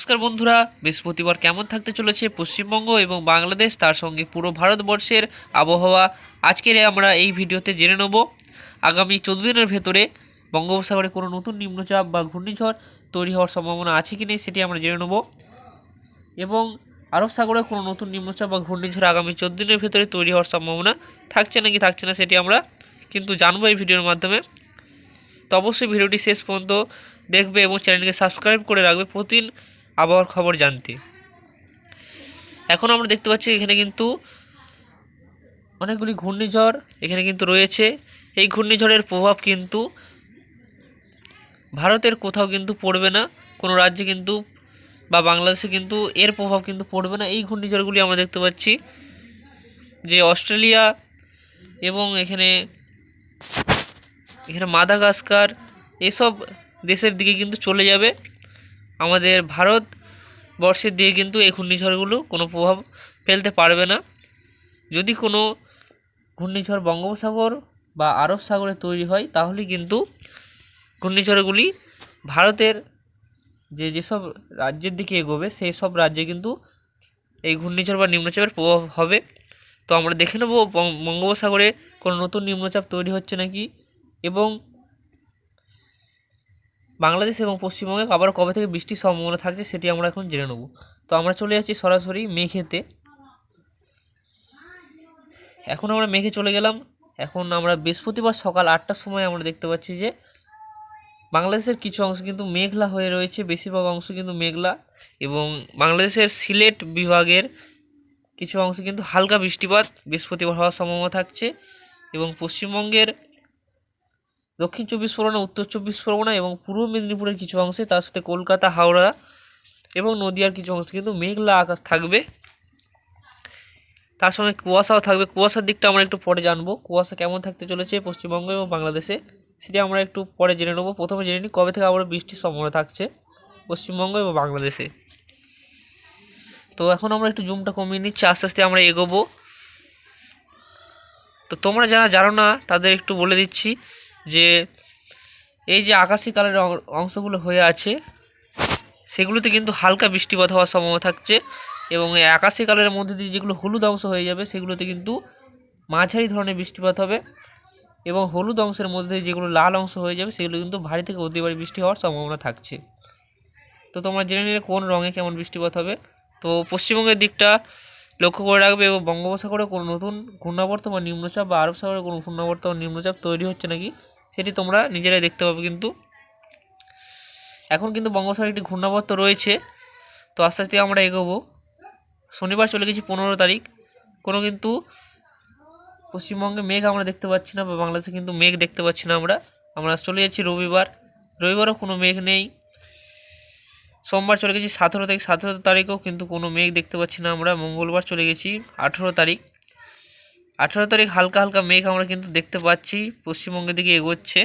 নমস্কার বন্ধুরা, বৃহস্পতিবার কেমন থাকতে চলেছে পশ্চিমবঙ্গ এবং বাংলাদেশ, তার সঙ্গে পুরো ভারতবর্ষের আবহাওয়া। আজকের আমরা এই ভিডিওতে জেনে নেব আগামী চোদ্দ দিনের ভেতরে বঙ্গোপসাগরে কোনো নতুন নিম্নচাপ বা ঘূর্ণিঝড় তৈরি হওয়ার সম্ভাবনা আছে কি নেই সেটি আমরা জেনে নেব। এবং আরব সাগরে কোনো নতুন নিম্নচাপ বা ঘূর্ণিঝড় আগামী চোদ্দ দিনের ভেতরে তৈরি হওয়ার সম্ভাবনা থাকছে নাকি থাকছে না সেটি আমরা কিন্তু জানব এই ভিডিওর মাধ্যমে। তো অবশ্যই ভিডিওটি শেষ পর্যন্ত দেখবে এবং চ্যানেলকে সাবস্ক্রাইব করে রাখবে। প্রতিদিন আবহাওয়ার খবর জানতে। এখন আমরা দেখতে পাচ্ছি এখানে কিন্তু অনেকগুলি ঘূর্ণিঝড় এখানে কিন্তু রয়েছে। এই ঘূর্ণিঝড়ের প্রভাব কিন্তু ভারতের কোথাও কিন্তু পড়বে না। কোনো রাজ্যে কিন্তু বা বাংলাদেশে কিন্তু এর প্রভাব কিন্তু পড়বে না। এই ঘূর্ণিঝড়গুলি আমরা দেখতে পাচ্ছি যে অস্ট্রেলিয়া এবং এখানে এখানে মাদাগাস্কার এসব দেশের দিকে কিন্তু চলে যাবে। আমাদের ভারত বর্ষের দিকে কিন্তু এই ঘূর্ণিঝড়গুলো কোনো প্রভাব ফেলতে পারবে না। যদি কোনো ঘূর্ণিঝড় বঙ্গোপসাগর বা আরব সাগরে তৈরি হয়, তাহলে কিন্তু ঘূর্ণিঝড়গুলি ভারতের যে যেসব রাজ্যের দিকে এগোবে, সেই সব রাজ্যে কিন্তু এই ঘূর্ণিঝড় বা নিম্নচাপের প্রভাব হবে। তো আমরা দেখে নেব বঙ্গোপসাগরে কোনো নতুন নিম্নচাপ তৈরি হচ্ছে নাকি এবং বাংলাদেশ এবং পশ্চিমবঙ্গে আবার কবে থেকে বৃষ্টির সম্ভাবনা থাকছে সেটি আমরা এখন জেনে নেব। তো আমরা চলে যাচ্ছি সরাসরি মেঘেতে। এখন আমরা মেঘে চলে গেলাম। এখন আমরা বৃহস্পতিবার সকাল আটটার সময় আমরা দেখতে পাচ্ছি যে বাংলাদেশের কিছু অংশ কিন্তু মেঘলা হয়ে রয়েছে, বেশিরভাগ অংশ কিন্তু মেঘলা এবং বাংলাদেশের সিলেট বিভাগের কিছু অংশ কিন্তু হালকা বৃষ্টিপাত বৃহস্পতিবার হওয়ার সম্ভাবনা থাকছে এবং পশ্চিমবঙ্গের দক্ষিণ চব্বিশ পরগনা, উত্তর চব্বিশ পরগনা এবং পূর্ব মেদিনীপুরের কিছু অংশে, তার সাথে কলকাতা, হাওড়া এবং নদিয়ার কিছু অংশে কিন্তু মেঘলা আকাশ থাকবে। তার সঙ্গে কুয়াশাও থাকবে। কুয়াশার দিকটা আমরা একটু পরে জানব। কুয়াশা কেমন থাকতে চলেছে পশ্চিমবঙ্গ এবং বাংলাদেশে, সেটা আমরা একটু পরে জেনে নেব। প্রথমে জেনে নিই কবে থেকে আবার বৃষ্টির সম্ভাবনা থাকছে পশ্চিমবঙ্গ এবং বাংলাদেশে। তো এখন আমরা একটু জুমটা কমিয়ে নিচ্ছি, আস্তে আস্তে আমরা এগোবো। তো তোমরা যারা জানো না, তাদের একটু বলে দিচ্ছি। যে এই যে আকাশি কালারের অংশগুলো হয়ে আছে, সেগুলোতে কিন্তু হালকা বৃষ্টিপাত হওয়ার সম্ভাবনা থাকছে এবং এই আকাশি কালারের মধ্যে দিয়ে যেগুলো হলুদ অংশ হয়ে যাবে, সেগুলোতে কিন্তু মাঝারি ধরনের বৃষ্টিপাত হবে এবং হলুদ অংশের মধ্যে যেগুলো লাল অংশ হয়ে যাবে, সেগুলো কিন্তু ভারী থেকে অতি ভারী বৃষ্টি হওয়ার সম্ভাবনা থাকছে। তো তোমরা জেনে নিলে কোন রঙে কেমন বৃষ্টিপাত হবে। তো পশ্চিমবঙ্গের দিকটা লক্ষ্য করে রাখবে এবং বঙ্গোপসাগরে কোনো নতুন ঘূর্ণাবর্ত বা নিম্নচাপ বা আরব সাগরে কোনো ঘূর্ণাবর্ত বা নিম্নচাপ তৈরি হচ্ছে নাকি, সেটি তোমরা নিজেরাই দেখতে পাবে কিন্তু। এখন কিন্তু বঙ্গোপসাগরে একটি ঘূর্ণাবর্ত রয়েছে, তো আস্তে আস্তে আমরা এগোবো। শনিবার চলে গেছি পনেরো তারিখ, কোনো কিন্তু পশ্চিমবঙ্গে মেঘ আমরা দেখতে পাচ্ছি না বা বাংলাদেশে কিন্তু মেঘ দেখতে পাচ্ছি না আমরা। আমরা চলে যাচ্ছি রবিবার, রবিবারও কোনো মেঘ নেই। সোমবার চলে গেছি সতেরো তারিখ। সতেরো তারিখেও কিন্তু কোনো মেঘ দেখতে পাচ্ছি না আমরা। মঙ্গলবার চলে গেছি আঠেরো তারিখ। আঠেরো তারিখ হালকা হালকা মেঘ আমরা কিন্তু দেখতে পাচ্ছি। পশ্চিমবঙ্গের দিকে এগোচ্ছে।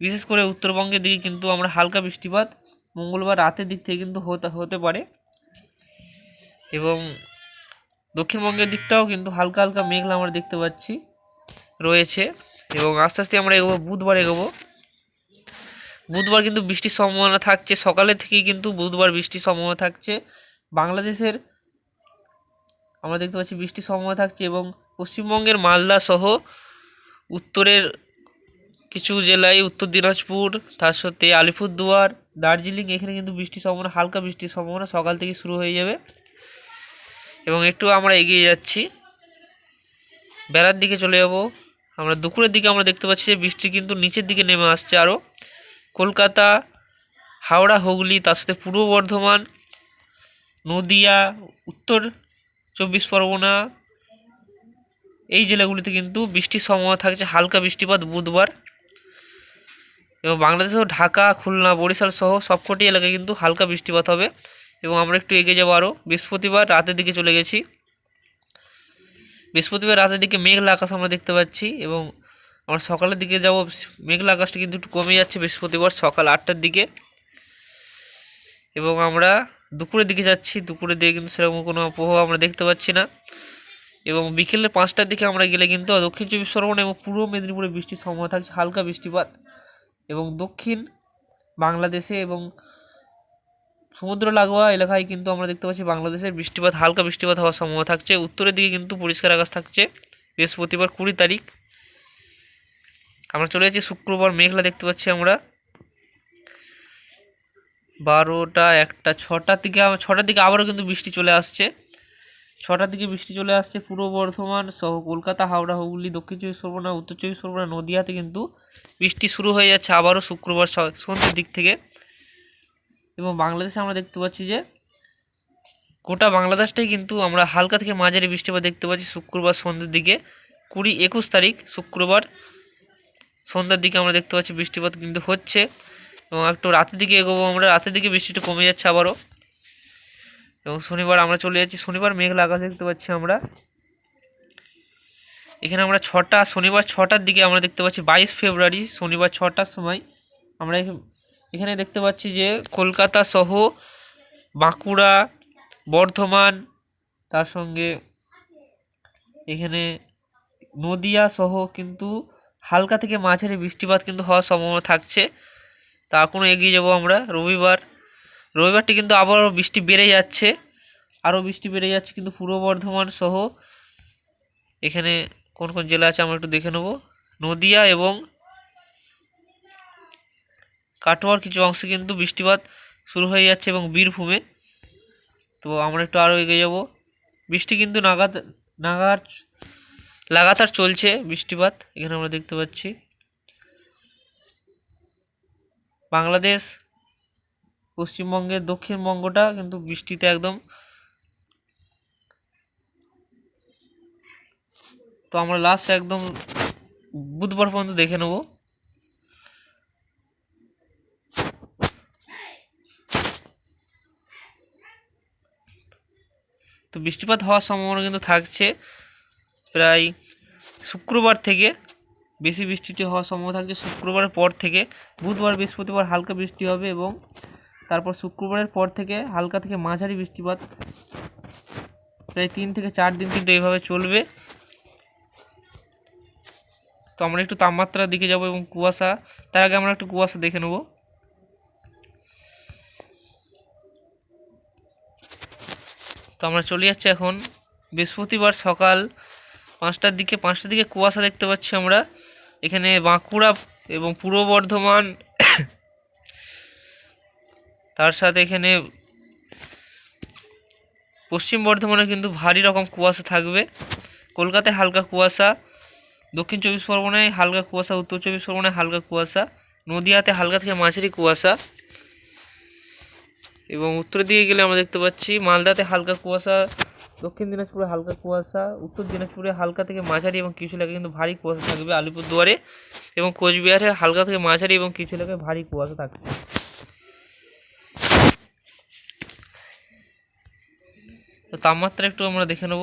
বিশেষ করে উত্তরবঙ্গের দিকে কিন্তু আমরা হালকা বৃষ্টিপাত। মঙ্গলবার রাতের দিক থেকে কিন্তু হতে হতে পারে। এবং দক্ষিণবঙ্গের দিকটাও কিন্তু হালকা হালকা মেঘলা আমরা দেখতে পাচ্ছি। রয়েছে। এবং আস্তে আস্তে আমরা এগোবো, বুধবার এগোবো। বুধবার কিন্তু বৃষ্টির সম্ভাবনা থাকছে। সকালে থেকেই কিন্তু বুধবার বৃষ্টির সম্ভাবনা থাকছে। বাংলাদেশের আমরা দেখতে পাচ্ছি বৃষ্টির সম্ভাবনা থাকছে এবং পশ্চিমবঙ্গের মালদা সহ উত্তরের কিছু জেলায় উত্তর দিনাজপুর, তার সাথে আলিপুরদুয়ার, দার্জিলিং, এখানে কিন্তু বৃষ্টির সম্ভাবনা, হালকা বৃষ্টির সম্ভাবনা সকাল থেকে শুরু হয়ে যাবে। এবং একটু আমরা এগিয়ে যাচ্ছি। বেলার দিকে চলে যাব। আমরা দুপুরের দিকে আমরা দেখতে পাচ্ছি যে বৃষ্টি কিন্তু নিচের দিকে নেমে আসছে আরও কলকাতা, হাওড়া, হুগলি, তার সাথে পূর্ব বর্ধমান, নদিয়া, উত্তর চব্বিশ পরগনা, এই জেলাগুলিতে কিন্তু বৃষ্টির সম্ভাবনা থাকছে, হালকা বৃষ্টিপাত বুধবার। এবং বাংলাদেশেও ঢাকা, খুলনা, বরিশাল সহ সবকটি এলাকায় কিন্তু হালকা বৃষ্টিপাত হবে। এবং আমরা একটু এগিয়ে যাব আরও বৃহস্পতিবার রাতের দিকে চলে গেছি। বৃহস্পতিবার রাতের দিকে মেঘলা আকাশ আমরা দেখতে পাচ্ছি এবং আমরা সকালের দিকে যাব, মেঘলা আকাশটা কিন্তু একটু কমে যাচ্ছে বৃহস্পতিবার সকাল আটটার দিকে। এবং আমরা দুপুরের দিকে যাচ্ছি, দুপুরের দিকে কিন্তু সেরকম কোনো প্রভাব আমরা দেখতে পাচ্ছি না। এবং বিকেলে পাঁচটার দিকে আমরা গেলে কিন্তু দক্ষিণ চব্বিশ পরগনা এবং পূর্ব মেদিনীপুরে বৃষ্টির সম্ভাবনা থাকছে, হালকা বৃষ্টিপাত। এবং দক্ষিণ বাংলাদেশে এবং সমুদ্র লাগোয়া এলাকায় কিন্তু আমরা দেখতে পাচ্ছি বাংলাদেশের বৃষ্টিপাত, হালকা বৃষ্টিপাত হওয়ার সম্ভাবনা থাকছে। উত্তরের দিকে কিন্তু পরিষ্কার আকাশ থাকছে, বৃহস্পতিবার কুড়ি তারিখ। আমরা চলে যাচ্ছি শুক্রবার মেঘলা দেখতে পাচ্ছি আমরা। বারোটা একটা ছটার দিকে ছটার দিকে আবারও কিন্তু বৃষ্টি চলে আসছে। ছটার দিকে বৃষ্টি চলে আসছে পূর্ব বর্ধমান সহ কলকাতা, হাওড়া, হুগলি, দক্ষিণ চব্বিশ পরগনা, উত্তর চব্বিশ পরগনা, নদিয়াতে কিন্তু বৃষ্টি শুরু হয়ে যাচ্ছে আবারও শুক্রবার সন্ধ্যের দিক থেকে। এবং বাংলাদেশে আমরা দেখতে পাচ্ছি যে গোটা বাংলাদেশটাই কিন্তু আমরা হালকা থেকে মাঝারি বৃষ্টিপাত দেখতে পাচ্ছি শুক্রবার সন্ধ্যের দিকে। কুড়ি একুশ তারিখ, শুক্রবার সন্ধ্যার দিকে আমরা দেখতে পাচ্ছি বৃষ্টিপাত কিন্তু হচ্ছে এবং একটু রাতের দিকে এগোবো আমরা, রাতের দিকে বৃষ্টিটা কমে যাচ্ছে আবারও। এবং শনিবার আমরা চলে যাচ্ছি, শনিবার মেঘলা আকাশ দেখতে পাচ্ছি আমরা। এখানে আমরা ছটা, শনিবার ছটার দিকে আমরা দেখতে পাচ্ছি বাইশ ফেব্রুয়ারি, শনিবার ছটার সময় আমরা এখ- এখানে দেখতে পাচ্ছি যে কলকাতা সহ বাঁকুড়া, বর্ধমান, তার সঙ্গে এখানে নদিয়া সহ কিন্তু হালকা থেকে মাঝারি বৃষ্টিপাত কিন্তু হওয়ার সম্ভাবনা থাকছে। তা এখনও এগিয়ে যাব আমরা রবিবার। রবিবারটি কিন্তু আবারও বৃষ্টি বেড়ে যাচ্ছে। আরও বৃষ্টি বেড়ে যাচ্ছে কিন্তু পূর্ব বর্ধমান সহ এখানে কোন কোন জেলা আছে আমরা একটু দেখে নেব। নদিয়া এবং কাটোয়ার কিছু অংশে কিন্তু বৃষ্টিপাত শুরু হয়ে যাচ্ছে এবং বীরভূমে। তো আমরা একটু আরও এগিয়ে যাব। বৃষ্টি কিন্তু নাগাদ নাগার লাগাতার চলছে বৃষ্টিপাত, এখানে আমরা দেখতে পাচ্ছি। বাংলাদেশ, পশ্চিমবঙ্গের দক্ষিণবঙ্গটা কিন্তু বৃষ্টিতে একদম তো আমরা লাস্ট একদম বুধবার পর্যন্ত দেখে নেব। তো বৃষ্টিপাত হওয়ার সম্ভাবনা কিন্তু থাকছে। প্রায় শুক্রবার থেকে বেশি বৃষ্টিটি হওয়ার সম্ভাবনা থাকছে। শুক্রবারের পর থেকে বুধবার, বৃহস্পতিবার হালকা বৃষ্টি হবে এবং তারপর শুক্রবারের পর থেকে হালকা থেকে মাঝারি বৃষ্টিপাত প্রায় তিন থেকে চার দিন কিন্তু এইভাবে চলবে। তো আমরা একটু তাপমাত্রার দিকে যাব এবং কুয়াশা, তার আগে আমরা একটু কুয়াশা দেখে নেব। তো আমরা চলে যাচ্ছি এখন বৃহস্পতিবার সকাল পাঁচটার দিকে পাঁচটার দিকে কুয়াশা দেখতে পাচ্ছি আমরা। এখানে বাঁকুড়া এবং পূর্ব বর্ধমান, তার সাথে এখানে পশ্চিম বর্ধমানে কিন্তু ভারী রকম কুয়াশা থাকবে। কলকাতায় হালকা কুয়াশা, দক্ষিণ চব্বিশ পরগনায় হালকা কুয়াশা, উত্তর চব্বিশ পরগনায় হালকা কুয়াশা, নদিয়াতে হালকা থেকে মাঝারি কুয়াশা এবং উত্তরের দিকে গেলে আমরা দেখতে পাচ্ছি মালদাতে হালকা কুয়াশা দক্ষিণ দিনাজপুরে হালকা কুয়াশা, উত্তর দিনাজপুরে হালকা থেকে মাঝারি এবং কিছু এলাকায় কিন্তু ভারী কুয়াশা থাকবে আলিপুরদুয়ারে এবং কোচবিহারে হালকা থেকে মাঝারি এবং কিছু এলাকায় ভারী কুয়াশা থাকছে। তো তাপমাত্রা একটু আমরা দেখে নেব।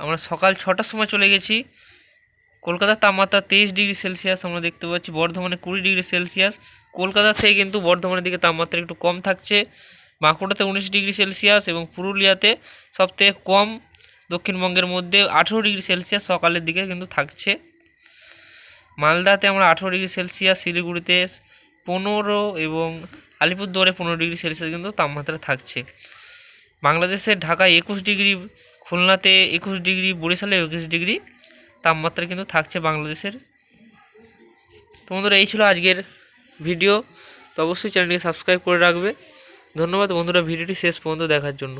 আমরা সকাল ছটার সময় চলে গেছি। কলকাতার তাপমাত্রা তেইশ ডিগ্রি সেলসিয়াস আমরা দেখতে পাচ্ছি, বর্ধমানে কুড়ি ডিগ্রি সেলসিয়াস। কলকাতা থেকে কিন্তু বর্ধমানের দিকে তাপমাত্রা একটু কম থাকছে। বাঁকুড়াতে উনিশ ডিগ্রি সেলসিয়াস এবং পুরুলিয়াতে সবথেকে কম, দক্ষিণবঙ্গের মধ্যে আঠেরো ডিগ্রি সেলসিয়াস সকালের দিকে কিন্তু থাকছে। মালদাতে আমরা আঠেরো ডিগ্রি সেলসিয়াস, শিলিগুড়িতে পনেরো এবং আলিপুরদুয়ারে পনেরো ডিগ্রি সেলসিয়াস কিন্তু তাপমাত্রা থাকছে। বাংলাদেশের ঢাকায় একুশ ডিগ্রি, খুলনাতে একুশ ডিগ্রি, বরিশালে একুশ ডিগ্রি তাপমাত্রা কিন্তু থাকছে বাংলাদেশের। তো বন্ধুরা, এই ছিল আজকের ভিডিও। তো অবশ্যই চ্যানেলটিকে সাবস্ক্রাইব করে রাখবে। ধন্যবাদ বন্ধুরা, ভিডিওটি শেষ পর্যন্ত দেখার জন্য।